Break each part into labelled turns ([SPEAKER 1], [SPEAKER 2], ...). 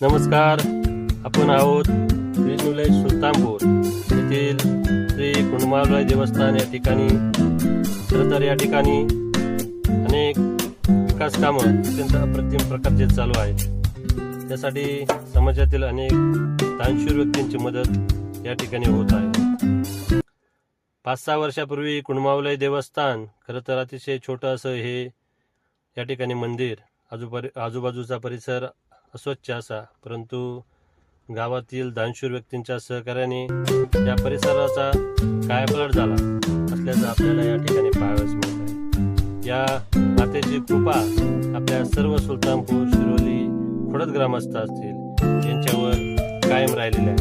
[SPEAKER 1] नमस्कार. आपण आहोत विष्णुलय सुलतानपूर येथील श्री कुंडमावराय देवस्थान या ठिकाणी खरं तर या ठिकाणी अनेक विकास कामं अत्यंत अप्रतिम प्रकारचे चालू आहेत. त्यासाठी समाजातील अनेक दानशूर व्यक्तींची मदत या ठिकाणी होत आहे. पाच सहा वर्षापूर्वी कुंडमावलय देवस्थान खरं तर अतिशय छोटं असं हे या ठिकाणी मंदिर आजूबाजू आजूबाजूचा परिसर अस्वच्छ असा. परंतु गावातील दानशूर व्यक्तींच्या सहकार्याने या परिसराचा कायापालट झाला असल्याचं आपल्याला या ठिकाणी पाहावयास मिळत आहे. या मातेची कृपा आपल्या सर्व सुलतानपूर शिरोली खोडत ग्रामस्थ असतील यांच्यावर कायम राहिलेली आहे.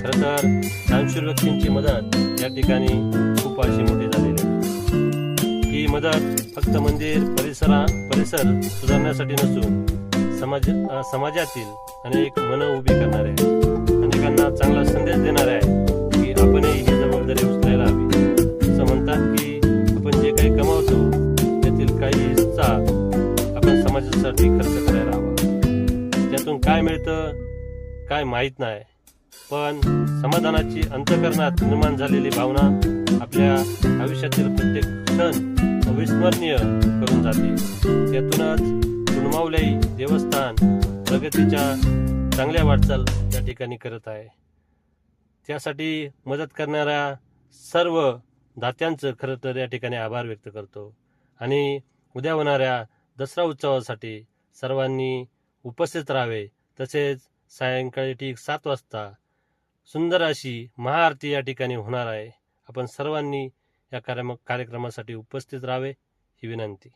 [SPEAKER 1] खरं तर दानशूर व्यक्तींची मदत या ठिकाणी खूप अशी मोठी झालेली आहे. ही मदत फक्त मंदिर परिसरा परिसर सुधारण्यासाठी नसून समाज समाजातील अनेक मन उभी करणारे आहे अनेकांना चांगला संदेश देणार आहे की आपणही ही जबाबदारी उचलायला हवी. असं म्हणतात की आपण जे काही कमावतो त्यातील काही हिस्सा आपण समाजासाठी खर्च करायला हवा. त्यातून काय मिळतं काय माहीत नाही. पण समाधानाची अंतकरणात निर्माण झालेली भावना आपल्या आयुष्यातील प्रत्येक क्षण अविस्मरणीय करून जाते. त्यातूनच कुणमावलाई देवस्थान प्रगतीच्या चांगल्या वाटचाल या ठिकाणी करत आहे. त्यासाठी मदत करणाऱ्या सर्व दात्यांचं खरं तर या ठिकाणी आभार व्यक्त करतो. आणि उद्या होणाऱ्या दसरा उत्सवासाठी सर्वांनी उपस्थित राहावे. तसेच सायंकाळी ठीक सात वाजता सुंदर अशी महाआरती या ठिकाणी होणार आहे. आपण सर्वांनी या कार्यम कार्यक्रमासाठी उपस्थित राहावे ही विनंती.